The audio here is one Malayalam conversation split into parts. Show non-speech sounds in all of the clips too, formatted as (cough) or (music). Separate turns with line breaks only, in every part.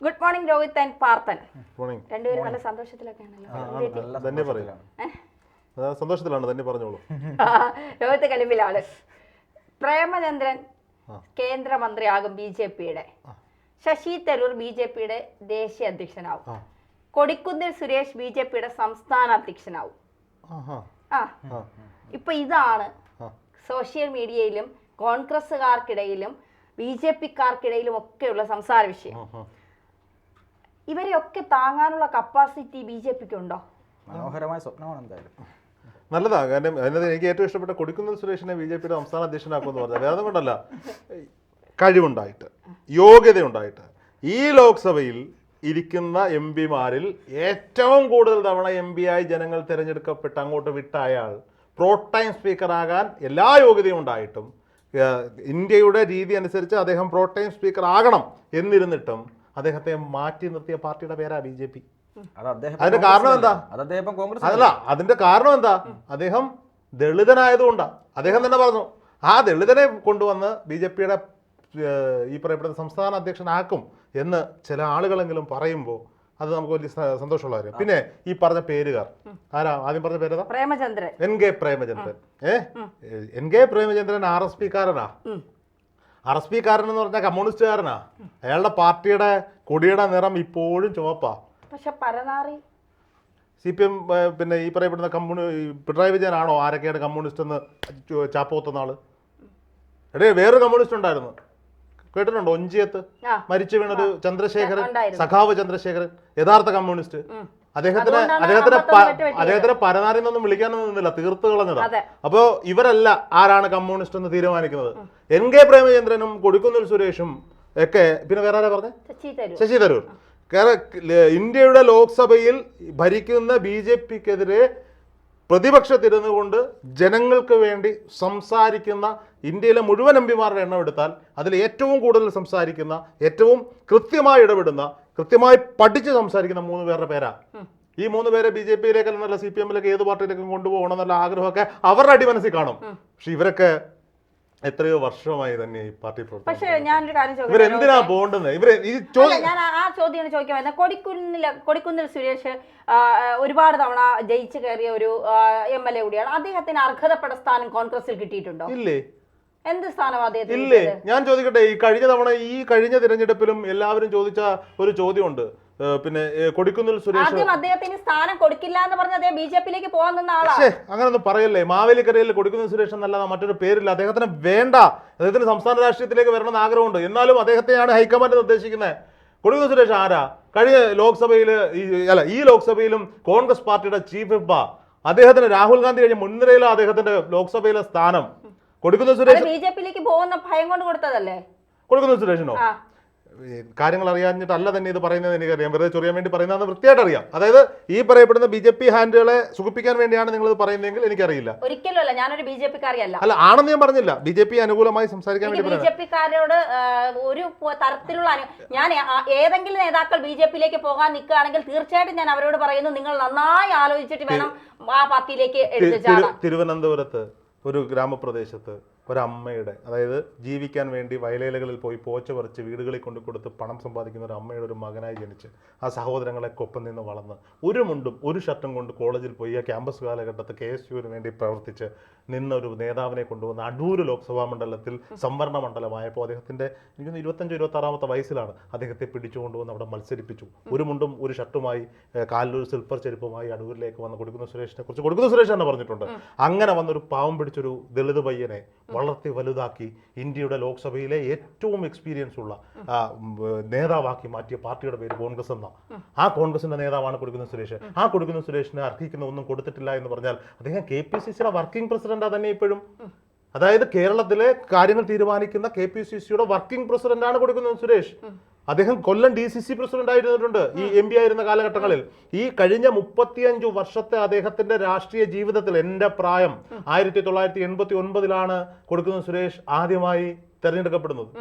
Good morning Rohit and Parthan
morning
രണ്ടുപേരും നല്ല സന്തോഷത്തിലൊക്കെയാണല്ലോ.
തന്നെ സന്തോഷത്തിലാണ്. തന്നെ പറഞ്ഞോളൂ.
രോഹിത് കലിമ്പിലാണ് പ്രേമചന്ദ്രൻ കേന്ദ്രമന്ത്രിയാകും ബി ജെ പിയുടെ. ശശി തരൂർ ബി ജെ പിയുടെ ദേശീയ അധ്യക്ഷനാവും. കൊടിക്കുന്നിൽ സുരേഷ് ബി ജെ പിയുടെ സംസ്ഥാന അധ്യക്ഷനാവും. ആ. ഇപ്പൊ ഇതാണ് സോഷ്യൽ മീഡിയയിലും കോൺഗ്രസ്സുകാർക്കിടയിലും ബി ജെ പിക്കാർക്കിടയിലും ഒക്കെയുള്ള സംസാര വിഷയം. ഇവരെയൊക്കെ താങ്ങാനുള്ള കപ്പാസിറ്റി ബി ജെ പിക്ക് ഉണ്ടോ
മനോഹരമായ സ്വപ്നമാണ് എന്തായാലും.
നല്ലതാ. കാരണം അതിനകത്ത് എനിക്ക് ഏറ്റവും ഇഷ്ടപ്പെട്ട കൊടുക്കുന്ന സുരേഷിനെ ബി ജെ പിയുടെ സംസ്ഥാന അധ്യക്ഷനാക്കുമെന്ന് പറഞ്ഞാൽ വേറെ കൊണ്ടല്ല. കഴിവുണ്ടായിട്ട് യോഗ്യതയുണ്ടായിട്ട് ഈ ലോക്സഭയിൽ ഇരിക്കുന്ന എം പിമാരിൽ ഏറ്റവും കൂടുതൽ തവണ എം പി ആയി ജനങ്ങൾ തിരഞ്ഞെടുക്കപ്പെട്ട് അങ്ങോട്ട് വിട്ട അയാൾ പ്രോട്ടൈം സ്പീക്കറാകാൻ എല്ലാ യോഗ്യതയും ഉണ്ടായിട്ടും ഇന്ത്യയുടെ രീതി അനുസരിച്ച് അദ്ദേഹം പ്രോട്ടൈം സ്പീക്കർ ആകണം എന്നിരുന്നിട്ടും അദ്ദേഹത്തെ മാറ്റി നിർത്തിയ പാർട്ടിയുടെ പേരാ ബി ജെ പി.
അത് അദ്ദേഹം
അതിന്റെ കാരണം എന്താ?
അത് അദ്ദേഹം കോൺഗ്രസ്
അതല്ല അതിന്റെ കാരണം എന്താ? അദ്ദേഹം ദളിതനായതുകൊണ്ടാ. അദ്ദേഹം തന്നെ പറഞ്ഞു. ആ ദളിതനെ കൊണ്ടുവന്ന് ബി ജെ പിയുടെ ഈ പറയപ്പെടുന്ന സംസ്ഥാന അധ്യക്ഷനാക്കും എന്ന് ചില ആളുകളെങ്കിലും പറയുമ്പോൾ അത് നമുക്ക് വലിയ സന്തോഷമുള്ള കാര്യം. പിന്നെ ഈ പറഞ്ഞ പേരുകാർ. ആരാ? ആദ്യം പറഞ്ഞ പേര്
പ്രേമചന്ദ്രൻ.
N K Premachandran. ഏ? N K Premachandran R S P
ഉം.
ആർ എസ് പിക്കാരൻ എന്ന് പറഞ്ഞാൽ കമ്മ്യൂണിസ്റ്റുകാരനാ. അയാളുടെ പാർട്ടിയുടെ കൊടിയുടെ നിറം ഇപ്പോഴും ചുവപ്പാ.
പക്ഷെ പരനാറി.
സി പി എം പിന്നെ ഈ പറയപ്പെടുന്ന കമ്മ്യൂണി പിണറായി വിജയനാണോ ആരൊക്കെയാണ് കമ്മ്യൂണിസ്റ്റ് എന്ന് ചാപ്പോത്തുന്ന ആൾ? എടേ വേറൊരു കമ്മ്യൂണിസ്റ്റ് ഉണ്ടായിരുന്നു. കേട്ടിട്ടുണ്ടോ? ഒഞ്ചിയത്ത് മരിച്ചു വീണൊരു ചന്ദ്രശേഖരൻ. സഖാവ് ചന്ദ്രശേഖരൻ യഥാർത്ഥ കമ്മ്യൂണിസ്റ്റ്. അദ്ദേഹത്തിന് അദ്ദേഹത്തിന്. അദ്ദേഹത്തിന് പരനാരിന്നൊന്നും വിളിക്കാനൊന്നും നിന്നില്ല തീർത്ത് കളഞ്ഞത്. അപ്പോ ഇവരല്ല ആരാണ് കമ്മ്യൂണിസ്റ്റ് എന്ന് തീരുമാനിക്കുന്നത്. എൻ കെ പ്രേമചന്ദ്രനും കൊടിക്കുന്നിൽ സുരേഷും ഒക്കെ പിന്നെ വേറെ ആരാ പറഞ്ഞത്
ശശി തരൂർ.
ഇന്ത്യയുടെ ലോക്സഭയിൽ ഭരിക്കുന്ന ബി ജെ പിക്കെതിരെ പ്രതിപക്ഷത്തിരുന്നു കൊണ്ട് ജനങ്ങൾക്ക് വേണ്ടി സംസാരിക്കുന്ന ഇന്ത്യയിലെ മുഴുവൻ എം പിമാരുടെ എണ്ണം എടുത്താൽ അതിൽ ഏറ്റവും കൂടുതൽ സംസാരിക്കുന്ന ഏറ്റവും കൃത്യമായി ഇടപെടുന്ന കൃത്യമായി പഠിച്ച് സംസാരിക്കുന്ന മൂന്ന് പേരുടെ പേരാ. ഈ മൂന്ന് പേരെ ബി ജെ പിയിലേക്ക് അല്ലെന്നല്ല സി പി എമ്മിലേക്ക് ഏത് പാർട്ടിയിലേക്കും കൊണ്ടുപോകണം എന്നുള്ള ആഗ്രഹമൊക്കെ അവരുടെ അടിമനസ്സിൽ കാണും. പക്ഷെ ഇവരൊക്കെ എത്രയോ വർഷമായി തന്നെ ഈ പാർട്ടി
പക്ഷേ ഞാനൊരു കാര്യം ചോദിക്കാം
ഇവരെന്തിനാ പോകേണ്ടത് ഇവർ ഈ
അല്ല ഞാൻ ആ- ചോദ്യം ചോദ്യമാണ് ചോദിക്കാൻ വരുന്നത്. കൊടിക്കുന്നിൽ കൊടിക്കുന്നിൽ സുരേഷ് ഒരുപാട് തവണ ജയിച്ചു കയറിയ ഒരു എം എൽ എ കൂടിയാണ്. അദ്ദേഹത്തിന് അർഹതപ്പെട്ട സ്ഥാനം കോൺഗ്രസിൽ കിട്ടിയിട്ടുണ്ടോ?
ഇല്ലേ?
എന്ത് സ്ഥാനം അദ്ദേഹത്തിന്
ഇല്ലേ ഞാൻ ചോദിക്കട്ടെ ഈ കഴിഞ്ഞ തവണ ഈ കഴിഞ്ഞ തിരഞ്ഞെടുപ്പിലും എല്ലാവരും ചോദിച്ച ഒരു ചോദ്യമുണ്ട്. പിന്നെ കൊടിക്കുന്നിൽ സുരേഷ്
ആദ്യം അദ്ദേഹത്തിന് സ്ഥാനം കൊടുക്കില്ല എന്ന് പറഞ്ഞ അദ്ദേഹം ബി ജെ പിയിലേക്ക് പോകാൻ നിന്ന
പക്ഷേ അങ്ങനൊന്നും പറയല്ലേ. മാവേലിക്കരയിൽ കൊടുക്കുന്ന സുരേഷ് എന്നല്ലാതെ മറ്റൊരു പേരില്ല. അദ്ദേഹത്തിന് വേണ്ട. അദ്ദേഹത്തിന് സംസ്ഥാന രാഷ്ട്രീയത്തിലേക്ക് വരണമെന്ന് ആഗ്രഹമുണ്ട്. എന്നാലും അദ്ദേഹത്തെയാണ് ഹൈക്കമാൻഡ് നിർദ്ദേശിക്കുന്നത്. കൊടുക്കുന്ന സുരേഷ് ആരാ? കഴിഞ്ഞ ലോക്സഭയിൽ ഈ അല്ല ഈ ലോക്സഭയിലും കോൺഗ്രസ് പാർട്ടിയുടെ ചീഫ് വിപ്പ അദ്ദേഹത്തിന് രാഹുൽ ഗാന്ധി കഴിഞ്ഞ മുൻനിരയിലാണ് അദ്ദേഹത്തിന്റെ ലോക്സഭയിലെ സ്ഥാനം. കൊടുക്കുന്ന സുരേഷ്
ബി ജെ പിയിലേക്ക് പോകുന്ന ഭയം കൊണ്ട് കൊടുത്തതല്ലേ?
കൊടുക്കുന്ന സുരേഷിനോ? കാര്യങ്ങൾ അറിയാഞ്ഞിട്ടല്ല തന്നെ ഇത് പറയുന്നത് എനിക്കറിയാം. വെറുതെ ചൊറിയാൻ വേണ്ടി പറയുന്നതെന്ന് വൃത്തിയായിട്ട് അറിയാം അതായത് ഈ പറയപ്പെടുന്ന ബി ജെ പി ഹാൻഡുകളെ സുഖിപ്പിക്കാൻ വേണ്ടിയാണ് നിങ്ങൾ ഇത് പറയുന്നതെങ്കിൽ എനിക്കറിയില്ല.
ഒരിക്കലും ഞാനൊരു ബി ജെ പിക്കാരിയല്ല.
അല്ല ആണെന്ന് ഞാൻ പറഞ്ഞില്ല. ബി ജെ പി അനുകൂലമായി സംസാരിക്കാൻ വേണ്ടി
ബി ജെ പിക്കാരോട് ഒരു തരത്തിലുള്ള ഞാൻ ഏതെങ്കിലും നേതാക്കൾ ബി ജെ പിയിലേക്ക് പോകാൻ നിൽക്കുകയാണെങ്കിൽ തീർച്ചയായിട്ടും ഞാൻ അവരോട് പറയുന്നു. നിങ്ങൾ നന്നായി ആലോചിച്ചിട്ട് വേണം ആ പാർട്ടിയിലേക്ക്
തിരുവനന്തപുരത്ത്. ഒരു ഗ്രാമപ്രദേശത്ത് ഒരമ്മയുടെ അതായത് ജീവിക്കാൻ വേണ്ടി വയലേലകളിൽ പോയി പോച്ച പറിച്ച് വീടുകളിൽ കൊണ്ട് കൊടുത്ത് പണം സമ്പാദിക്കുന്ന ഒരു അമ്മയുടെ ഒരു മകനായി ജനിച്ച് ആ സഹോദരങ്ങളെ കൊപ്പം നിന്ന് വളർന്ന് ഒരു മുണ്ടും ഒരു ഷർട്ടും കൊണ്ട് കോളേജിൽ പോയി ആ ക്യാമ്പസ് കാലഘട്ടത്തിൽ കെ എസ് യുവിന് വേണ്ടി പ്രവർത്തിച്ച് നിന്ന ഒരു നേതാവിനെ കൊണ്ടുവന്ന അടൂർ ലോക്സഭാ മണ്ഡലത്തിൽ സംവരണ മണ്ഡലമായപ്പോൾ അദ്ദേഹത്തിന്റെ എനിക്ക് ഇരുപത്തഞ്ചോ ഇരുപത്താറാമത്തെ വയസ്സിലാണ് അദ്ദേഹത്തെ പിടിച്ചുകൊണ്ടുവന്ന് അവിടെ മത്സരിപ്പിച്ചു. ഒരു മുണ്ടും ഒരു ഷർട്ടുമായി കാലിലൊരു സിൽപ്പർ ചെരുപ്പുമായി അടൂരിലേക്ക് വന്ന് കൊടുക്കുന്ന സുരേഷിനെ കുറിച്ച് കൊടുക്കുന്ന സുരേഷ് തന്നെ പറഞ്ഞിട്ടുണ്ട്. അങ്ങനെ വന്നൊരു പാവം പിടിച്ചൊരു ദളിത് പയ്യനെ വളർത്തി വലുതാക്കി ഇന്ത്യയുടെ ലോക്സഭയിലെ ഏറ്റവും എക്സ്പീരിയൻസ് ഉള്ള നേതാവാക്കി മാറ്റിയ പാർട്ടിയുടെ പേര് കോൺഗ്രസ് എന്ന. ആ കോൺഗ്രസിന്റെ നേതാവാണ് കൊടുക്കുന്ന സുരേഷ്. ആ കൊടുക്കുന്ന സുരേഷിന് അർഹിക്കുന്ന ഒന്നും കൊടുത്തിട്ടില്ല എന്ന് പറഞ്ഞാൽ അദ്ദേഹം കെ പി സി സിയുടെ വർക്കിംഗ് പ്രസിഡന്റാ തന്നെ ഇപ്പോഴും. അതായത് കേരളത്തിലെ കാര്യങ്ങൾ തീരുമാനിക്കുന്ന കെ പി സി സിയുടെ വർക്കിംഗ് പ്രസിഡന്റാണ് കൊടുക്കുന്നത് സുരേഷ്. അദ്ദേഹം Kollam D C C president ആയിരുന്നിട്ടുണ്ട് ഈ എം പി ആയിരുന്ന കാലഘട്ടങ്ങളിൽ. ഈ കഴിഞ്ഞ മുപ്പത്തിയഞ്ചു വർഷത്തെ അദ്ദേഹത്തിന്റെ രാഷ്ട്രീയ ജീവിതത്തിൽ എന്റെ പ്രായം ആയിരത്തി തൊള്ളായിരത്തി എൺപത്തി ഒൻപതിലാണ് കൊടുക്കുന്ന സുരേഷ് ആദ്യമായി തെരഞ്ഞെടുക്കപ്പെടുന്നത്.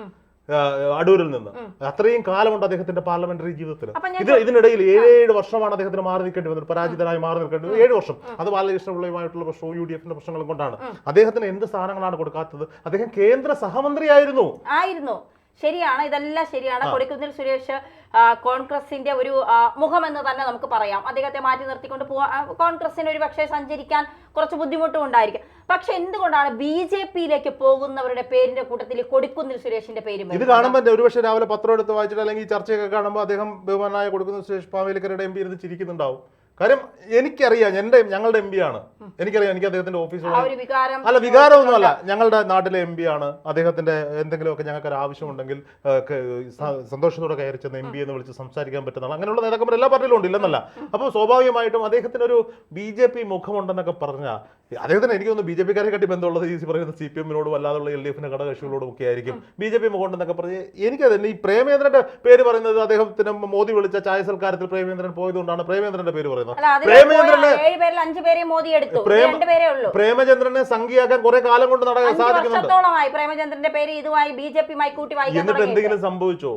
അടൂരിൽ നിന്ന്. അത്രയും കാലമുണ്ട് അദ്ദേഹത്തിന്റെ പാർലമെന്ററി ജീവിതത്തിൽ ഇത് ഇതിനിടയിൽ ഏഴ് വർഷമാണ് അദ്ദേഹത്തിന് മാറി നിൽക്കേണ്ടി വന്നത്. പരാജിതനായി മാറി നിൽക്കേണ്ടി വന്നത്. ഏഴ് വർഷം. അത് ബാലകൃഷ്ണപിള്ളയുമായിട്ടുള്ള പ്രശ്നവും യു ഡി എഫിന്റെ പ്രശ്നങ്ങളും കൊണ്ടാണ്. അദ്ദേഹത്തിന് എന്ത് സ്ഥാനങ്ങളാണ് കൊടുക്കാത്തത്? അദ്ദേഹം കേന്ദ്ര സഹമന്ത്രിയായിരുന്നു.
ആയിരുന്നു. ശരിയാണ്. ഇതെല്ലാം ശരിയാണ്. കൊടിക്കുന്നിൽ സുരേഷ് കോൺഗ്രസിന്റെ ഒരു മുഖം മുഖമെന്ന് തന്നെ നമുക്ക് പറയാം. അദ്ദേഹത്തെ മാറ്റി നിർത്തിക്കൊണ്ട് പോവാൻ ആ, കോൺഗ്രസിന് ഒരു പക്ഷേ സഞ്ചരിക്കാൻ കുറച്ച് ബുദ്ധിമുട്ടും ഉണ്ടായിരിക്കും. പക്ഷെ എന്തുകൊണ്ടാണ് ബി ജെ പിയിലേക്ക് പോകുന്നവരുടെ പേരിന്റെ കൂട്ടത്തിൽ കൊടിക്കുന്നിൽ സുരേഷിന്റെ പേര്
ഇത്? കാണുമ്പോൾ ഒരുപക്ഷെ രാവിലെ പത്രം എടുത്ത് വായിച്ചിട്ട് അല്ലെങ്കിൽ ചർച്ചയൊക്കെ കാണുമ്പോൾ അദ്ദേഹം ബഹുമാനായ കൊടുക്കുന്ന സുരേഷ് പാവേലിക്കരുടെ എം പി ഇരുന്ന് ചിരിക്കുന്നുണ്ടാവും കാര്യം എനിക്കറിയാം എന്റെ ഞങ്ങളുടെ എം പി ആണ്. എനിക്കറിയാം എനിക്ക് അദ്ദേഹത്തിന്റെ
ആ
അല്ല
വികാരമൊന്നും വികാരം
അല്ല വികാരമൊന്നുമല്ല. ഞങ്ങളുടെ നാട്ടിലെ എം പി ആണ്. അദ്ദേഹത്തിന്റെ എന്തെങ്കിലുമൊക്കെ ഞങ്ങൾക്ക് ഒരു ആവശ്യമുണ്ടെങ്കിൽ സന്തോഷത്തോടെ കയറി ചെന്ന് എം പി എന്ന് വിളിച്ച് സംസാരിക്കാൻ പറ്റുന്ന ആൾ. അങ്ങനെയുള്ള നേതാക്കന്മാർ എല്ലാ പാർട്ടിയിലും ഉണ്ട് ഇല്ലെന്നല്ല. അപ്പോൾ സ്വാഭാവികമായിട്ടും അദ്ദേഹത്തിന് ഒരു ബി ജെ പി മുഖമുണ്ടെന്നൊക്കെ പറഞ്ഞാൽ അദ്ദേഹത്തിന് എനിക്ക് തോന്നുന്നു ബി ജെ പിക്കാരെ കട്ടി ബന്ധമുള്ളത് ഈ പറയുന്ന സി പി എമ്മിനോടും അല്ലാതുള്ള എൽ ഡി എഫിന്റെ ഘടകകക്ഷികളോടും ഒക്കെ ആയിരിക്കും. ബി ജെ പി മുഖമുണ്ടെന്നൊക്കെ പറഞ്ഞ് എനിക്കതന്നെ ഈ പ്രേമേന്ദ്രന്റെ പേര് പറയുന്നത് അദ്ദേഹത്തിന് മോദി വിളിച്ച ചായ സൽക്കാരത്തിൽ പ്രേമേന്ദ്രൻ പോയതുകൊണ്ടാണ് പ്രേമേന്ദ്രന്റെ പേര് പറയുന്നത്.
രണ്ടുപേരേ ഉള്ളൂ.
പ്രേമചന്ദ്രനെ സംഖ്യയാക്കാൻ കുറെ കാലം കൊണ്ട് നടക്കാൻ സാധിക്കുന്നുണ്ട്.
പ്രേമചന്ദ്രന്റെ പേര് ഇതുമായി ബി ജെ പിയുമായി കൂട്ടി
എന്നിട്ട് എന്തെങ്കിലും സംഭവിച്ചോ?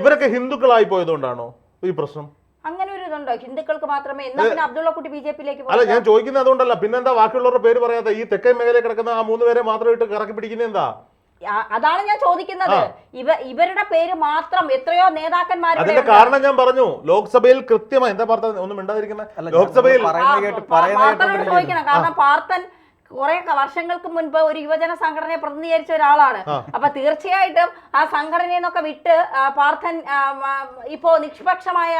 ഇവരൊക്കെ ഹിന്ദുക്കളായി പോയതുകൊണ്ടാണോ ഈ പ്രശ്നം?
അങ്ങനെ ഒരു ഇതുണ്ടോ? ഹിന്ദുക്കൾക്ക് മാത്രമേ എന്നാ പിന്നെ അബ്ദുള്ള കുട്ടി ബി ജെ പിയിലേക്ക്
അല്ല ഞാൻ ചോദിക്കുന്നത് അതുകൊണ്ടല്ല. പിന്നെന്താ ബാക്കിയുള്ളവരുടെ പേര് പറയാതെ ഈ തെക്കൻ മേഖലയിൽ കിടക്കുന്ന ആ മൂന്ന് പേരെ മാത്രം ഇട്ട് കറക്കി പിടിക്കുന്നത് എന്താ
അതാണ് ഞാൻ ചോദിക്കുന്നത്. ഇവ ഇവരുടെ പേര് മാത്രം എത്രയോ നേതാക്കന്മാരുടെ
അതിന്റെ കാരണം ഞാൻ പറഞ്ഞു. ലോക്സഭയിൽ കൃത്യമായി എന്താ പറഞ്ഞ ഒന്നും
ഇണ്ടാതിരിക്കുന്ന
മിണ്ടാതിരിക്കുന്നത് ലോക്സഭയിൽ.
ചോദിക്കണം. കാരണം പാർത്തൻ കുറെ വർഷങ്ങൾക്ക് മുൻപ് ഒരു യുവജന സംഘടനയെ പ്രതിനിധീകരിച്ച ഒരാളാണ്. അപ്പൊ തീർച്ചയായിട്ടും ആ സംഘടനയിൽ നിന്നൊക്കെ വിട്ട് പാർത്ഥൻ ഇപ്പോ നിഷ്പക്ഷമായ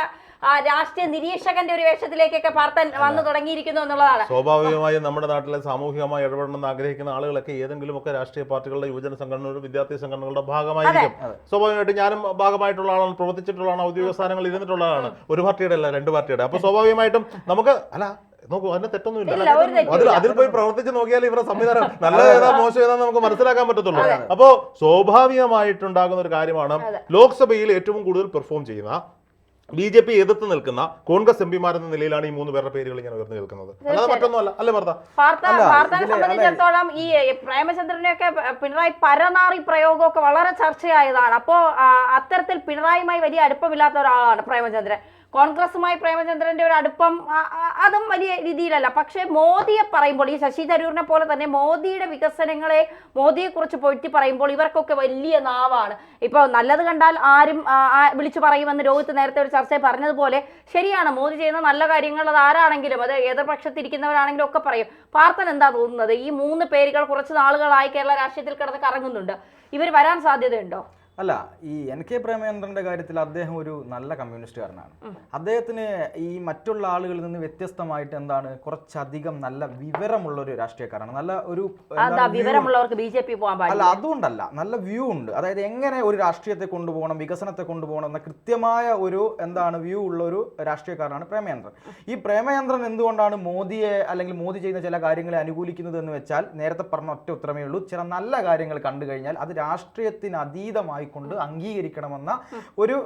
രാഷ്ട്രീയ നിരീക്ഷകന്റെ ഒരു വേഷത്തിലേക്കൊക്കെ പാർത്തൻ വന്നു തുടങ്ങിയിരിക്കുന്നു എന്നുള്ളതാണ്.
സ്വാഭാവികമായും നമ്മുടെ നാട്ടിലെ സാമൂഹികമായി ഇടപെടണമെന്ന് ആഗ്രഹിക്കുന്ന ആളുകളൊക്കെ ഏതെങ്കിലും ഒക്കെ രാഷ്ട്രീയ പാർട്ടികളുടെ യുവജന സംഘടനകളുടെ വിദ്യാർത്ഥി സംഘടനകളുടെ ഭാഗമായിരിക്കും. സ്വാഭാവികമായിട്ട് ഞാനും ഭാഗമായിട്ടുള്ള ആളാണ് പ്രവർത്തിച്ചിട്ടുള്ളതാണ് ഔദ്യോഗിക സ്ഥാനങ്ങളിൽ ഇരുന്നിട്ടുള്ളതാണ് ഒരു പാർട്ടിയുടെ അല്ല രണ്ട് പാർട്ടിയുടെ. അപ്പൊ സ്വാഭാവികമായിട്ടും നമുക്ക് അല്ല നോക്കൂ അതിന് തെറ്റൊന്നുമില്ല. അതിൽ അതിൽ പോയി പ്രവർത്തിച്ച് നോക്കിയാൽ ഇവരുടെ സംവിധാനം (laughs) നല്ല ഏതാ മോശം ഏതാ നമുക്ക് മനസ്സിലാക്കാൻ പറ്റത്തുള്ളൂ. അപ്പോ സ്വാഭാവികമായിട്ടുണ്ടാകുന്ന ഒരു കാര്യമാണ് ലോക്സഭയിൽ ഏറ്റവും കൂടുതൽ പെർഫോം ചെയ്യുന്ന ബി ജെ പി എതിർത്ത് നിൽക്കുന്ന കോൺഗ്രസ് എം പിമാരെന്ന നിലയിലാണ് ഈ മൂന്ന് പേരുടെ പേരുകൾ ഇങ്ങനെ ഉയർന്നു നിൽക്കുന്നത് അല്ലാതെ മറ്റൊന്നുമല്ല. അല്ലേ
വാർത്ത
സംബന്ധിച്ചിടത്തോളം ഈ പ്രേമചന്ദ്രനെയൊക്കെ പിണറായി പരനാറി പ്രയോഗമൊക്കെ വളരെ ചർച്ചയായതാണ്. അപ്പോ അത്തരത്തിൽ പിണറായിയുമായി വലിയ അടുപ്പമില്ലാത്ത ഒരാളാണ് പ്രേമചന്ദ്രൻ. കോൺഗ്രസുമായി പ്രേമചന്ദ്രന്റെ ഒരു അടുപ്പം അതും വലിയ രീതിയിലല്ല. പക്ഷേ മോദിയെ പറയുമ്പോൾ ഈ ശശി തരൂരിനെ പോലെ തന്നെ മോദിയുടെ വികസനങ്ങളെ മോദിയെ കുറിച്ച് പൊഴ്ത്തി പറയുമ്പോൾ ഇവർക്കൊക്കെ വലിയ നാവാണ്. ഇപ്പോൾ നല്ലത് കണ്ടാൽ ആരും വിളിച്ചു പറയുമെന്ന് രോഹിത് നേരത്തെ ഒരു ചർച്ചയിൽ പറഞ്ഞതുപോലെ ശരിയാണ്. മോദി ചെയ്യുന്ന നല്ല കാര്യങ്ങൾ അത് ആരാണെങ്കിലും അത് എതിർപക്ഷത്തിരിക്കുന്നവരാണെങ്കിലും ഒക്കെ പറയും. പാർത്ഥൻ എന്താ തോന്നുന്നത്? ഈ മൂന്ന് പേരുകൾ കുറച്ച് നാളുകളായി കേരള രാഷ്ട്രീയത്തിൽ കിടന്ന് കറങ്ങുന്നുണ്ട്. ഇവർ വരാൻ സാധ്യതയുണ്ടോ?
അല്ല ഈ എൻ കെ പ്രേമചന്ദ്രന്റെ കാര്യത്തിൽ അദ്ദേഹം ഒരു നല്ല കമ്മ്യൂണിസ്റ്റുകാരനാണ്. അദ്ദേഹത്തിന് ഈ മറ്റുള്ള ആളുകളിൽ നിന്ന് വ്യത്യസ്തമായിട്ട് എന്താണ് കുറച്ചധികം നല്ല വിവരമുള്ള ഒരു രാഷ്ട്രീയക്കാരാണ് നല്ല ഒരു
വിവരമുള്ളവർക്ക് ബി ജെ പി പോകാൻ
അല്ല അതുകൊണ്ടല്ല. നല്ല വ്യൂ ഉണ്ട്. അതായത് എങ്ങനെ ഒരു രാഷ്ട്രീയത്തെ കൊണ്ടുപോകണം വികസനത്തെ കൊണ്ടുപോകണം എന്ന കൃത്യമായ ഒരു എന്താണ് വ്യൂ ഉള്ള ഒരു രാഷ്ട്രീയക്കാരനാണ് പ്രേമചന്ദ്രൻ. ഈ പ്രേമചന്ദ്രൻ എന്തുകൊണ്ടാണ് മോദിയെ അല്ലെങ്കിൽ മോദി ചെയ്യുന്ന ചില കാര്യങ്ങളെ അനുകൂലിക്കുന്നത് എന്ന് വെച്ചാൽ നേരത്തെ പറഞ്ഞ ഒറ്റ ഉത്തരമേ ഉള്ളൂ. ചില നല്ല കാര്യങ്ങൾ കണ്ടു കഴിഞ്ഞാൽ അത് രാഷ്ട്രീയത്തിന് അതീതമായി കൊണ്ട് അംഗീകരിക്കണമെന്ന ഒരു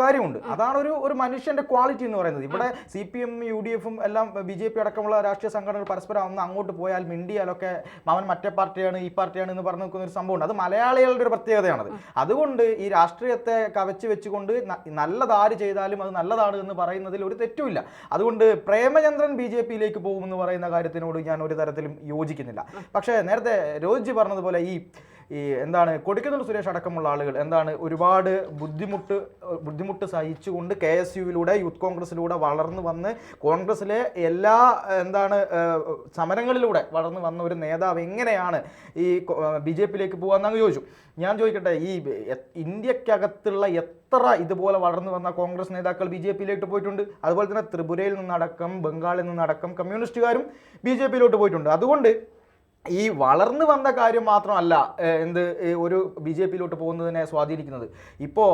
കാര്യമുണ്ട്. അതാണ് ഒരു ഒരു മനുഷ്യന്റെ ക്വാളിറ്റി എന്ന് പറയുന്നത്. ഇവിടെ C P M U D എഫും എല്ലാം ബി ജെ പി അടക്കമുള്ള രാഷ്ട്രീയ സംഘടനകൾ പരസ്പരം ഒന്ന് അങ്ങോട്ട് പോയാൽ മിണ്ടിയാലൊക്കെ അവൻ മറ്റേ പാർട്ടിയാണ് ഈ പാർട്ടിയാണ് എന്ന് പറഞ്ഞു നിൽക്കുന്ന ഒരു സംഭവമുണ്ട്. അത് മലയാളികളുടെ ഒരു പ്രത്യേകതയാണത് അതുകൊണ്ട് ഈ രാഷ്ട്രീയത്തെ കവച്ച് വെച്ചുകൊണ്ട് നല്ലതാര് ചെയ്താലും അത് നല്ലതാണ് എന്ന് പറയുന്നതിൽ ഒരു തെറ്റുമില്ല. അതുകൊണ്ട് പ്രേമചന്ദ്രൻ ബി ജെ പിയിലേക്ക് പോകുമെന്ന് പറയുന്ന കാര്യത്തിനോട് ഞാൻ ഒരു തരത്തിലും യോജിക്കുന്നില്ല. പക്ഷേ നേരത്തെ രോജി പറഞ്ഞതുപോലെ ഈ ഈ എന്താണ് കൊടിക്കുന്നിൽ സുരേഷ് അടക്കമുള്ള ആളുകൾ എന്താണ് ഒരുപാട് ബുദ്ധിമുട്ട് ബുദ്ധിമുട്ട് സഹിച്ചുകൊണ്ട് കെ എസ് യുവിലൂടെ യൂത്ത് കോൺഗ്രസിലൂടെ വളർന്നു വന്ന് കോൺഗ്രസ്സിലെ എല്ലാ എന്താണ് സമരങ്ങളിലൂടെ വളർന്നു വന്ന ഒരു നേതാവ് എങ്ങനെയാണ് ഈ ബി ജെ പിയിലേക്ക് പോകാമെന്നങ്ങ് ചോദിച്ചു. ഞാൻ ചോദിക്കട്ടെ ഈ ഇന്ത്യക്കകത്തുള്ള എത്ര ഇതുപോലെ വളർന്നു വന്ന കോൺഗ്രസ് നേതാക്കൾ ബി ജെ പിയിലേക്ക് പോയിട്ടുണ്ട്? അതുപോലെ തന്നെ ത്രിപുരയിൽ നിന്നടക്കം ബംഗാളിൽ നിന്നടക്കം കമ്മ്യൂണിസ്റ്റുകാരും ബി ജെ പിയിലോട്ട് പോയിട്ടുണ്ട്. അതുകൊണ്ട് ഈ വളർന്നു വന്ന കാര്യം മാത്രമല്ല എന്ത് ഒരു ബി ജെ പിയിലോട്ട് പോകുന്നതിനെ സ്വാധീനിക്കുന്നത്. ഇപ്പോൾ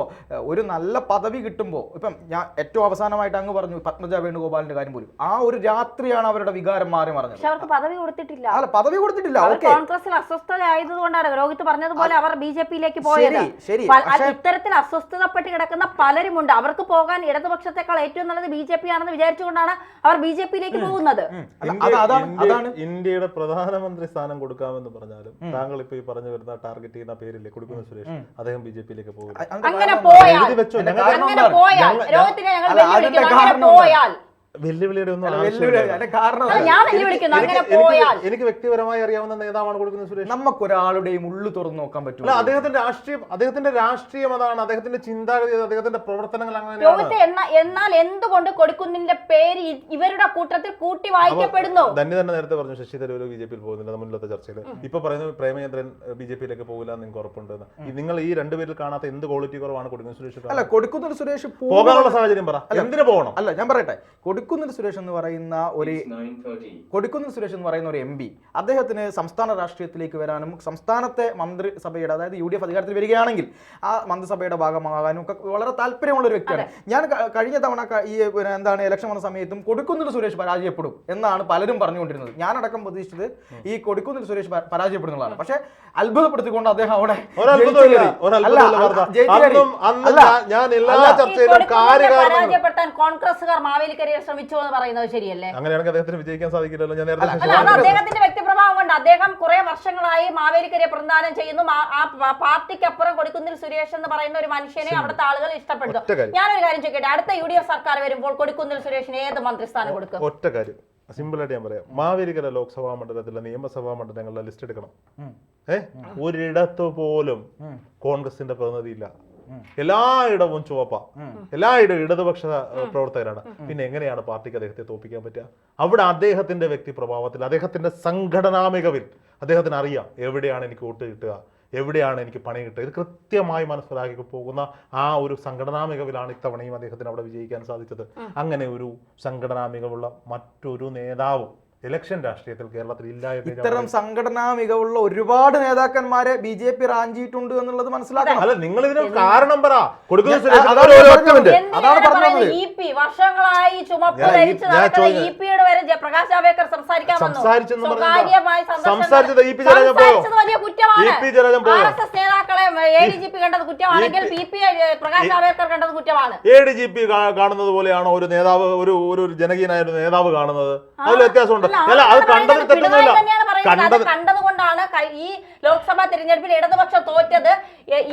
ഒരു നല്ല പദവി കിട്ടുമ്പോൾ ഇപ്പം ഞാൻ ഏറ്റവും അവസാനമായിട്ട് അങ്ങ് പറഞ്ഞു പത്മജ വേണുഗോപാലിന്റെ കാര്യം പോലും. ആ ഒരു രാത്രിയാണ് അവരുടെ വികാരം മാറി മറിഞ്ഞത്.
പക്ഷെ അവർക്ക് പദവി കൊടുത്തിട്ടില്ല.
അല്ല പദവി കൊടുത്തിട്ടില്ല
കോൺഗ്രസിൽ അസ്വസ്ഥതയായതുകൊണ്ടാണ് രോഹിത് പറഞ്ഞതുപോലെ അവർ ബി ജെ പിയിലേക്ക് പോയത്. ഇത്തരത്തിൽ അസ്വസ്ഥതപ്പെട്ട് കിടക്കുന്ന പലരുമുണ്ട്. അവർക്ക് പോകാൻ ഇടതുപക്ഷത്തെക്കാൾ ഏറ്റവും നല്ലത് ബി ജെ പി ആണെന്ന് വിചാരിച്ചുകൊണ്ടാണ് അവർ ബി ജെ പിയിലേക്ക് പോകുന്നത്.
അതാണ് അതാണ്.
ഇന്ത്യയുടെ പ്രധാനമന്ത്രി സ്ഥാനം കൊടുക്കാമെന്ന് പറഞ്ഞാലും താങ്കൾ ഇപ്പൊ ഈ പറഞ്ഞു വരുന്ന ടാർഗറ്റ് ചെയ്യുന്ന പേരില്ലേ? കൊടുക്കുന്ന സുരേഷ്. അദ്ദേഹം ബി ജെ പിയിലേക്ക് പോകും
അങ്ങനെ പോയാൽ അങ്ങനെ അങ്ങനെ
വെല്ലുവിളിയുടെ ഒന്നും
അല്ല,
ആവശ്യമില്ല.
കാരണം
ഞാൻ വെല്ലുവിളിക്കുന്നു അങ്ങനെ
എനിക്ക്
പോയാൽ
എനിക്ക് വ്യക്തിപരമായി അറിയാവുന്ന നേതാവാണ് കൊടുക്കുന്നത് സുരേഷ്.
നമുക്ക് ഒരാളുടെയും ഉള്ളു തുറന്നു നോക്കാൻ
അല്ല
പറ്റില്ല
അദ്ദേഹത്തിന്റെ രാഷ്ട്രീയം അദ്ദേഹത്തിന്റെ രാഷ്ട്രീയം അതാണ് അദ്ദേഹത്തിന്റെ ചിന്താഗതി അദ്ദേഹത്തിന്റെ പ്രവർത്തനങ്ങൾ
എന്ന എന്നാൽ എന്തുകൊണ്ട് കൊടുക്കുന്നതിന്റെ പേര് ഇവരുടെ കൂട്ടത്തിൽ കൂട്ടി വായിക്കപ്പെടുന്നു?
തന്നെ തന്നെ നേരത്തെ പറഞ്ഞു ശശി തരൂർ ബി ജെ പിയിൽ പോകുന്നില്ല മുന്നിലത്തെ ചർച്ചയിൽ. ഇപ്പൊ പറയുന്നത് പ്രേമചന്ദ്രൻ ബി ജെ പിയിലേക്ക് പോകില്ല എന്ന് നിങ്ങൾക്ക് ഉറപ്പുണ്ടെന്ന് നിങ്ങൾ ഈ രണ്ടുപേരിൽ കാണാത്ത എന്ത് ക്വാളിറ്റി കുറവാണ് കൊടുക്കുന്നത് സുരേഷ്?
അല്ല കൊടുക്കുന്നത് സുരേഷ്
പോകാനുള്ള സാഹചര്യം പറ. എന്തിനു പോകണം?
അല്ല ഞാൻ പറയട്ടെ. കൊടുക്കുന്നിൽ സുരേഷ് എന്ന് പറയുന്ന ഒരു കൊടുക്കുന്നിൽ സുരേഷ് എന്ന് പറയുന്ന ഒരു എം പി. അദ്ദേഹത്തിന് സംസ്ഥാന രാഷ്ട്രീയത്തിലേക്ക് വരാനും സംസ്ഥാനത്തെ മന്ത്രിസഭയുടെ അതായത് യു ഡി എഫ് അധികാരത്തിൽ വരികയാണെങ്കിൽ ആ മന്ത്രിസഭയുടെ ഭാഗമാകാനും ഒക്കെ വളരെ താല്പര്യമുള്ള ഒരു വ്യക്തിയാണ്. ഞാൻ കഴിഞ്ഞ തവണ ഈ എന്താണ് ഇലക്ഷൻ വന്ന സമയത്തും കൊടിക്കുന്നിൽ സുരേഷ് പരാജയപ്പെടും എന്നാണ് പലരും പറഞ്ഞുകൊണ്ടിരുന്നത്. ഞാനടക്കം പ്രതീക്ഷിച്ചത് ഈ കൊടിക്കുന്നിൽ സുരേഷ് പരാജയപ്പെടുന്നതാണ്. പക്ഷേ അത്ഭുതപ്പെടുത്തിക്കൊണ്ട് അദ്ദേഹം അവിടെ
ഞാൻ- എല്ലാ ചർച്ചയിലും കാര്യകാരണങ്ങൾ
പരാജയപ്പെടുത്താൻ കോൺഗ്രസുകാർ മാവേലിക്കരയെ ശ്രമിച്ചു എന്ന് പറയുന്നത് ശരിയല്ലേ?
അങ്ങനെയാണെങ്കിൽ അദ്ദേഹത്തിന് വിജയിക്കാൻ സാധിക്കില്ലല്ലോ. ഞാൻ നേരത്തെ ശശി
അല്ല അത് അദ്ദേഹത്തിന്റെ വ്യക്തിപ്രഭാവം കൊണ്ട് അദ്ദേഹം കുറെ വർഷങ്ങളായി മാവേലിക്കരയെ പ്രദാനം ചെയ്യുന്നു. മാ- ആ പ- പാർട്ടിക്കപ്പുറം കൊടുക്കുന്നിൽ സുരേഷ് എന്ന് പറയുന്ന ഒരു മനുഷ്യനെ അവിടുത്തെ ആളുകൾ
ഒറ്റ
ഇഷ്ടപ്പെടുന്നു
കാര്യം.
ഞാനൊരു കാര്യം ചോദിക്കട്ടെ. അടുത്ത യു ഡി എഫ് സർക്കാർ വരുമ്പോൾ കൊടുക്കുന്നിൽ സുരേഷിന് ഏത് മന്ത്രിസ്ഥാനം കൊടുക്കും?
ഒറ്റ കാര്യം. സിമ്പിളായിട്ട് ഞാൻ പറയാം. മാവേലിക്കര ലോക്സഭാ മണ്ഡലത്തിലെ നിയമസഭാ മണ്ഡലങ്ങളിലെ ലിസ്റ്റ് എടുക്കണം. ഏഹ് ഒരിടത്ത് പോലും കോൺഗ്രസിന്റെ പ്രതിനിധിയില്ല. എല്ലായിടവും ചുവപ്പ. എല്ലായിടവും ഇടതുപക്ഷ പ്രവർത്തകരാണ്. പിന്നെ എങ്ങനെയാണ് പാർട്ടിക്ക് അദ്ദേഹത്തെ തോപ്പിക്കാൻ പറ്റുക? അവിടെ അദ്ദേഹത്തിന്റെ വ്യക്തി പ്രഭാവത്തിൽ അദ്ദേഹത്തിന്റെ സംഘടനാ മികവിൽ അദ്ദേഹത്തിന് അറിയാം എവിടെയാണ് എനിക്ക് വോട്ട് കിട്ടുക എവിടെയാണ് എനിക്ക് പണി കിട്ടുക. ഇത് കൃത്യമായി മനസ്സിലാക്കി പോകുന്ന ആ ഒരു സംഘടനാ മികവിലാണ് ഇത്തവണയും അദ്ദേഹത്തിന് അവിടെ വിജയിക്കാൻ സാധിച്ചത്. അങ്ങനെ ഒരു സംഘടനാ മികവുള്ള മറ്റൊരു നേതാവും ഇലക്ഷൻ രാഷ്ട്രീയത്തിൽ കേരളത്തിൽ ഇല്ല
ഇത്തരം സംഘടനാ മികവുള്ള ഒരുപാട് നേതാക്കന്മാരെ ബി ജെ പി റാഞ്ചിയിട്ടുണ്ട് എന്നുള്ളത് മനസ്സിലാക്കണം.
അല്ല നിങ്ങൾ ഇതിന് കാരണം പറ.
വർഷങ്ങളായി ചുമപ്പ് പ്രകാശ് ജാവേക്കർ സംസാരിക്കാൻ
സംസാരിച്ചത് ഇ പി ജയരാജൻ പോയോ? ഇ പി പോയോ?
ആർ എസ് എസ് നേതാക്കളെ എ ഡി ജി പി കണ്ടത് കുറ്റമാണെങ്കിൽ പി പി പ്രകാശ് ജാവേക്കർ കണ്ടത് കുറ്റമാണ്.
എ ഡി ജി പി കാണുന്നത് പോലെയാണോ ഒരു നേതാവ് ഒരു ഒരു ഒരു ജനകീയനായ ഒരു നേതാവ് കാണുന്നത്? അതിൽ വ്യത്യാസമുണ്ട്.
അല്ല,
അത്
അങ്ങനെ
കണ്ടതിൽ തെറ്റൊന്നുമില്ല.
തന്നെയാണ്
കണ്ടത്
കൊണ്ടാണ് ഈ ലോക്സഭാ തിരഞ്ഞെടുപ്പിൽ ഇടതുപക്ഷം തോറ്റത്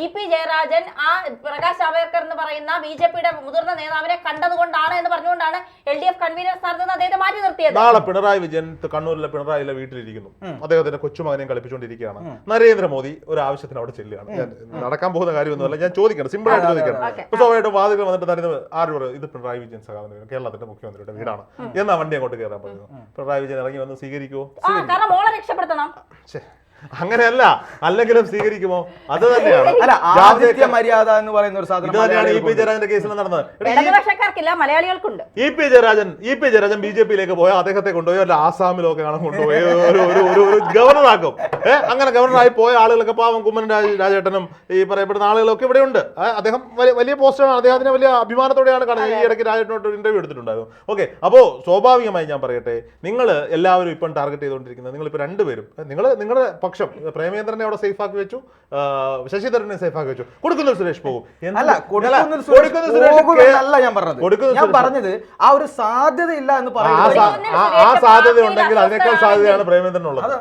ഇ പി ജയരാജൻ. ആ പ്രകാശ് ജാവേർക്കർ എന്ന് പറയുന്ന ബി ജെ പിയുടെ മുതിർന്ന നേതാവിനെ കണ്ടതുകൊണ്ടാണ് എന്ന് പറഞ്ഞുകൊണ്ടാണ് എൽ ഡി എഫ് കൺവീനർ സ്ഥാനത്ത് നിന്ന് അദ്ദേഹത്തെ മാറ്റി നിർത്തിയത്.
നാളെ പിണറായി വിജയൻ കണ്ണൂരിലെ പിണറായിലെ വീട്ടിലിരിക്കുന്നു. അദ്ദേഹത്തിന്റെ കൊച്ചുമകനെയും കളിപ്പിച്ചുകൊണ്ടിരിക്കുകയാണ്. നരേന്ദ്രമോദി ഒരു ആവശ്യത്തിന് അവിടെ ചെല്ലുകയാണ്. ഞാൻ നടക്കാൻ പോകുന്ന കാര്യമൊന്നുമല്ല. ഞാൻ ചോദിക്കണം സിമ്പിൾ ആയിട്ട് ചോദിക്കണം സ്വാഭാവികമായിട്ടും വാതിൽ വന്നിട്ട് നരേന്ദ്ര ആര് പറയും? ഇത് പിണറായി വിജയൻ സഖാവിന്റെ കേരളത്തിന്റെ മുഖ്യമന്ത്രിയുടെ വീടാണ്. എന്നാ വണ്ടി അങ്ങോട്ട് കയറാൻ പറയുന്നു പിണറായി വിജയൻ ഇറങ്ങി വന്ന് സ്വീകരിക്കുമോ
കാരണം മോളെ രക്ഷപ്പെടുത്തണം.
അങ്ങനെയല്ല. അല്ലെങ്കിലും സ്വീകരിക്കുമോ? അത് തന്നെയാണ്.
അല്ല ആദിത്യ മര്യാദ എന്ന് പറയുന്ന ഒരു
ഇത്
സാധനം
തന്നെയാണ് ഇ പി ജയരാജന്റെ കേസിൽ നടന്നത്.
മലയാളികൾക്കുണ്ട്.
E P Jayarajan E P Jayarajan B J പിയിലേക്ക് പോയോ അദ്ദേഹത്തെ കൊണ്ടുപോയോ അല്ല ആസാമിലൊക്കെ കാണാൻ കൊണ്ടുപോയി ഒരു ഒരു ഒരു ഒരു ഗവർണറാക്കും ഏഹ് അങ്ങനെ ഗവർണറായി പോയ ആളുകളൊക്കെ പാവം കുമ്മൻ രാജ രാജേട്ടനും ഈ പറയപ്പെടുന്ന ആളുകളൊക്കെ ഇവിടെ ഉണ്ട്. അദ്ദേഹം വലിയ പോസ്റ്റാണ് അദ്ദേഹത്തിന് വലിയ അഭിമാനത്തോടെയാണ് കാണുന്നത്. ഈ ഇടയ്ക്ക് രാജേട്ടനോട് ഇന്റർവ്യൂ എടുത്തിട്ടുണ്ടായിരുന്നു. ഓക്കെ അപ്പോൾ സ്വാഭാവികമായി ഞാൻ പറയട്ടെ നിങ്ങൾ എല്ലാവരും ഇപ്പം ടാർഗറ്റ് ചെയ്തുകൊണ്ടിരിക്കുന്നത് നിങ്ങൾ ഇപ്പൊ രണ്ടുപേരും നിങ്ങൾ നിങ്ങളുടെ പക്ഷം പ്രേമേന്ദ്രനെ അവിടെ സേഫ് ആക്കി വെച്ചു. ശശിധരനെ സേഫ് ആക്കി വെച്ചു. കൊടുക്കുന്ന സുരേഷ് പോകും
അല്ല
കൊടുക്കുന്ന സുരേഷ്
അല്ല ഞാൻ പറഞ്ഞത്.
കൊടുക്കുന്ന
ഞാൻ പറഞ്ഞത് ആ ഒരു സാധ്യതയില്ല എന്ന്
ആ
പറയുന്നത്
ആ- സാധ്യത ഉണ്ടെങ്കിൽ അതിനേക്കാൾ സാധ്യതയാണ് പ്രേമേന്ദ്രനുള്ളത്.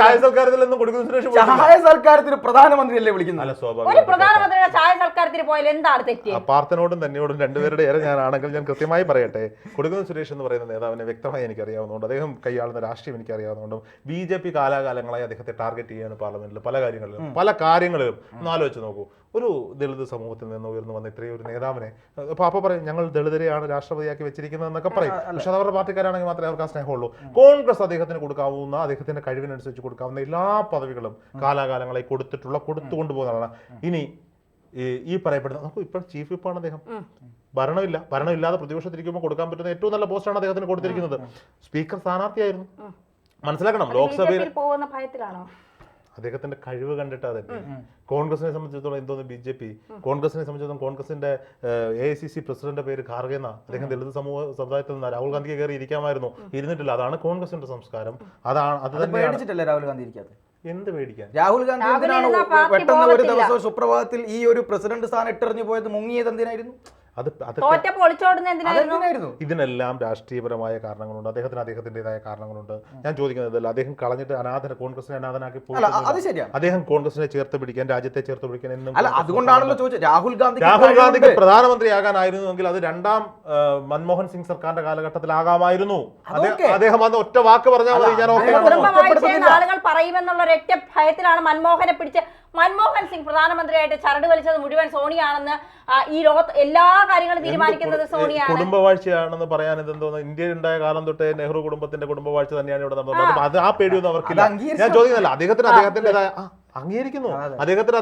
ചായ സൽക്കാരത്തിൽ നിന്നും കൊടുക്കുന്ന സുരേഷ്.
ചായ സൽക്കാരത്തിന് പ്രധാനമന്ത്രിയല്ലേ വിളിക്കുന്നത്?
അല്ല
ഒരു
സ്വാഭാവികം
പ്രധാനമന്ത്രിയുടെ ചായ സൽക്കാരത്തിന് പോയാൽ എന്താണ് തെറ്റ്?
പാർത്ഥനോടും തന്നെയോടും രണ്ടുപേരുടെ ഏറെ ഞാനാണെങ്കിൽ ഞാൻ കൃത്യമായി പറയട്ടെ. കൊടുക്കുന്ന സുരേഷ് എന്ന് പറയുന്ന നേതാവിനെ വ്യക്തമായി എനിക്ക് അറിയാവുന്നതുകൊണ്ട് അദ്ദേഹം കൈയാളുന്ന രാഷ്ട്രീയം എനിക്ക് അറിയാവുന്നതുകൊണ്ടും ബി ജെ പി കാലാകാലങ്ങളായി അദ്ദേഹത്തെ ടാർഗറ്റ് ചെയ്യാണ് പാർലമെന്റിൽ പല കാര്യങ്ങളിലും പല കാര്യങ്ങളിലും. ഒന്ന് ആലോചിച്ച് നോക്കൂ. ഒരു ദളിത് സമൂഹത്തിൽ നിന്ന് ഉയർന്നു വന്ന ഇത്രയും ഒരു നേതാവിനെ അപ്പൊ അപ്പൊ പറയും ഞങ്ങൾ ദളിതരെയാണ് രാഷ്ട്രപതിയാക്കി വെച്ചിരിക്കുന്നത് എന്നൊക്കെ പറയും. പക്ഷെ അത് അവരുടെ പാർട്ടിക്കാരാണെങ്കിൽ മാത്രമേ അവർക്ക് ആ സ്നേഹമുള്ളൂ. കോൺഗ്രസ് അദ്ദേഹത്തിന് കൊടുക്കാവുന്ന അദ്ദേഹത്തിന്റെ കഴിവിനനുസരിച്ച് കൊടുക്കാവുന്ന എല്ലാ പദവികളും കാലാകാലങ്ങളായി കൊടുത്തിട്ടുള്ള കൊടുത്തുകൊണ്ട് പോകുന്നതാണ് ഇനി ഈ ഈ പറയപ്പെടുന്ന നമുക്ക് ഇപ്പോൾ ചീഫ് വിപ്പാണ് അദ്ദേഹം. ഭരണമില്ല ഭരണമില്ലാതെ പ്രതിപക്ഷത്തിരിക്കുമ്പോൾ കൊടുക്കാൻ പറ്റുന്ന ഏറ്റവും നല്ല പോസ്റ്റാണ് അദ്ദേഹത്തിന് കൊടുത്തിരിക്കുന്നത്. സ്പീക്കർ സ്ഥാനാർത്ഥിയായിരുന്നു. മനസ്സിലാക്കണം ലോക്സഭയിൽ
പോകുന്ന ഭയത്തിലാണോ?
അദ്ദേഹത്തിന്റെ കഴിവ് കണ്ടിട്ട് അതെ കോൺഗ്രസിനെ സംബന്ധിച്ചിടത്തോളം എന്തോന്ന് ബി ജെ പി. കോൺഗ്രസിനെ സംബന്ധിച്ചിടത്തോളം കോൺഗ്രസിന്റെ A I C C president പേര് ഖാർഗെ എന്നാ അദ്ദേഹം ദളിത് സമൂഹ സമുദായത്തിൽ നിന്ന് രാഹുൽ ഗാന്ധിക്ക് കയറി ഇരിക്കാമായിരുന്നു. ഇരുന്നിട്ടില്ല. അതാണ് കോൺഗ്രസിന്റെ സംസ്കാരം. അതാണ് അത്
തന്നെ
തന്നെയാണ്.
പേടിച്ചിട്ടല്ലേ രാഹുൽ ഗാന്ധി ഇരിക്കാതെ
എന്ത് പേടിക്കാൻ?
രാഹുൽ ഗാന്ധി എന്തിനാണ് പെട്ടെന്ന് ഒരു ദിവസം സുപ്രഭാതത്തിൽ ഈ ഒരു പ്രസിഡന്റ് സ്ഥാനം ഇട്ടെറിഞ്ഞു പോയത് മുങ്ങിയത് എന്തിനായിരുന്നു?
അത് ഇതിനെല്ലാം രാഷ്ട്രീയപരമായ കാരണങ്ങളുണ്ട്. അദ്ദേഹത്തിന് അദ്ദേഹത്തിന്റേതായ കാരണങ്ങളുണ്ട്. ഞാൻ ചോദിക്കുന്നത് അദ്ദേഹം കളഞ്ഞിട്ട് അനാഥന കോൺഗ്രസിനെ അനാഥനാക്കി അദ്ദേഹം കോൺഗ്രസിനെ ചേർത്ത് പിടിക്കാൻ രാജ്യത്തെ ചേർത്ത് പിടിക്കാൻ എന്നും
അതുകൊണ്ടാണല്ലോ ചോദിച്ചത്. രാഹുൽ ഗാന്ധി
രാഹുൽ ഗാന്ധിക്ക് പ്രധാനമന്ത്രിയാകാനായിരുന്നുവെങ്കിൽ അത് രണ്ടാം മൻമോഹൻ സിംഗ് സർക്കാരിന്റെ കാലഘട്ടത്തിലാകാമായിരുന്നു. അദ്ദേഹം അന്ന് ഒറ്റ വാക്ക് പറഞ്ഞാൽ മതി ഞാൻ ഓക്കെ
പറയുമെന്നുള്ള ഒരൊറ്റ ഭയത്തിലാണ് മൻമോഹനെ പിടിച്ച് മൻമോഹൻ സിംഗ് പ്രധാനമന്ത്രിയായിട്ട് ചരട് വലിച്ചത് മുഴുവൻ സോണിയാണെന്ന് ആ, ഈ ലോകത്ത് എല്ലാ കാര്യങ്ങളും തീരുമാനിക്കുന്നത് സോണിയാണ്.
കുടുംബവാഴ്ചയാണെന്ന് പറയാൻ ഇതെന്തോന്ന്? ഇന്ത്യയിൽ ഉണ്ടായ കാലം തൊട്ടേ നെഹ്റു കുടുംബത്തിന്റെ കുടുംബവാഴ്ച തന്നെയാണ് ഇവിടെ നടന്നത്. അത് ആ പേടിയൊന്നും അവർക്കില്ല. ഞാൻ ചോദിക്കുന്നില്ല അദ്ദേഹത്തിന് അദ്ദേഹത്തിന്റെതായ ആ, അംഗീകരിക്കുന്നു. അദ്ദേഹത്തിന്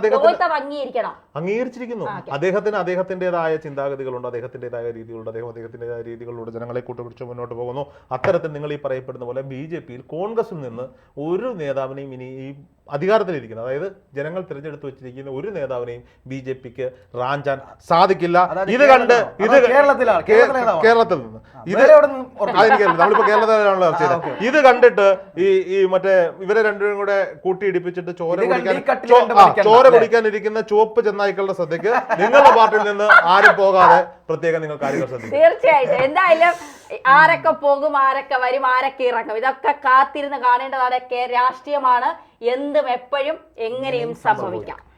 അംഗീകരിച്ചിരിക്കുന്നു. അദ്ദേഹത്തിന് അദ്ദേഹത്തിന്റേതായ ചിന്താഗതികളുണ്ട് അദ്ദേഹത്തിന്റേതായ രീതികളുണ്ട് അദ്ദേഹം അദ്ദേഹത്തിന്റേതായ രീതികളിലൂടെ ജനങ്ങളെ കൂട്ടുപിടിച്ച് മുന്നോട്ട് പോകുന്നു. അത്തരത്തിൽ നിങ്ങൾ ഈ പറയപ്പെടുന്ന പോലെ ബി ജെ പിയിൽ കോൺഗ്രസിൽ നിന്ന് ഒരു നേതാവിനെയും ഇനി ഈ അധികാരത്തിലിരിക്കുന്നത് അതായത് ജനങ്ങൾ തിരഞ്ഞെടുത്ത് വെച്ചിരിക്കുന്ന ഒരു നേതാവിനെയും ബി ജെ പിക്ക് റാഞ്ചാൻ സാധിക്കില്ല. ഇത് കണ്ട്
കേരളത്തിലാണോ?
ഇത്
കേരളത്തിലാണോ?
കേരളത്തിൽ നിന്ന്. ഇത് നമ്മളിപ്പോ കേരളത്തിലാണല്ലോ ഇത് കണ്ടിട്ട് ഈ ഈ മറ്റേ ഇവരെ രണ്ടുപേരും കൂടെ കൂട്ടിയിടിപ്പിച്ചിട്ട് ചോര ചോര
അല്ലേ?
കുടിക്കാനിരിക്കുന്ന ചുവപ്പ് ചെന്നായ്ക്കളുടെ ശ്രദ്ധയ്ക്ക് നിങ്ങളുടെ പാർട്ടിയിൽ നിന്ന് ആരും പോകാതെ പ്രത്യേകം നിങ്ങൾ കാര്യങ്ങൾ ശ്രദ്ധിക്കും
തീർച്ചയായിട്ടും. എന്തായാലും ആരൊക്കെ പോകും ആരൊക്കെ വരും ആരൊക്കെ ഇറങ്ങും ഇതൊക്കെ കാത്തിരുന്ന് കാണേണ്ടതാണ്. കേ- രാഷ്ട്രീയമാണ് എന്തും എപ്പോഴും എങ്ങനെയും സംഭവിക്കാം.